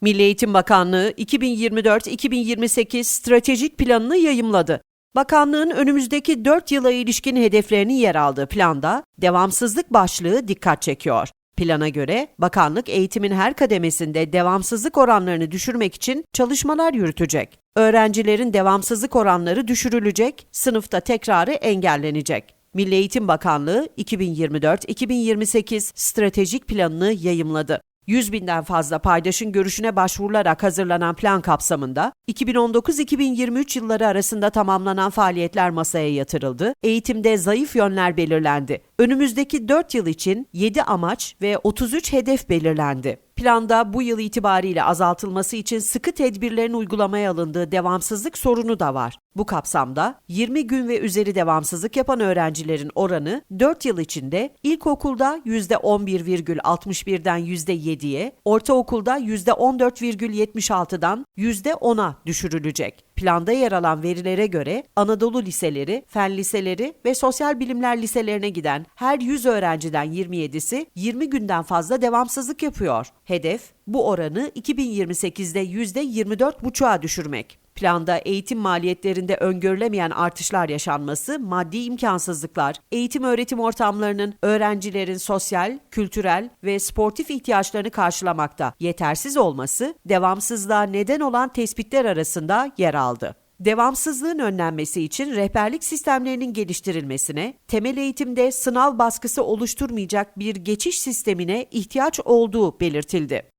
Milli Eğitim Bakanlığı 2024-2028 stratejik planını yayımladı. Bakanlığın önümüzdeki 4 yıla ilişkin hedeflerinin yer aldığı planda devamsızlık başlığı dikkat çekiyor. Plana göre bakanlık eğitimin her kademesinde devamsızlık oranlarını düşürmek için çalışmalar yürütecek. Öğrencilerin devamsızlık oranları düşürülecek, sınıfta tekrarı engellenecek. Milli Eğitim Bakanlığı 2024-2028 stratejik planını yayımladı. 100 binden fazla paydaşın görüşüne başvurularak hazırlanan plan kapsamında 2019-2023 yılları arasında tamamlanan faaliyetler masaya yatırıldı, eğitimde zayıf yönler belirlendi. Önümüzdeki 4 yıl için 7 amaç ve 33 hedef belirlendi. Planda bu yıl itibariyle azaltılması için sıkı tedbirlerin uygulamaya alındığı devamsızlık sorunu da var. Bu kapsamda 20 gün ve üzeri devamsızlık yapan öğrencilerin oranı 4 yıl içinde ilkokulda %11,61'den %7'ye, ortaokulda %14,76'dan %10'a düşürülecek. Planda yer alan verilere göre Anadolu liseleri, fen liseleri ve sosyal bilimler liselerine giden her 100 öğrenciden 27'si 20 günden fazla devamsızlık yapıyor. Hedef bu oranı 2028'de %24,5'a düşürmek. Planda eğitim maliyetlerinde öngörülemeyen artışlar yaşanması, maddi imkansızlıklar, eğitim öğretim ortamlarının öğrencilerin sosyal, kültürel ve sportif ihtiyaçlarını karşılamakta yetersiz olması, devamsızlığa neden olan tespitler arasında yer aldı. Devamsızlığın önlenmesi için rehberlik sistemlerinin geliştirilmesine, temel eğitimde sınav baskısı oluşturmayacak bir geçiş sistemine ihtiyaç olduğu belirtildi.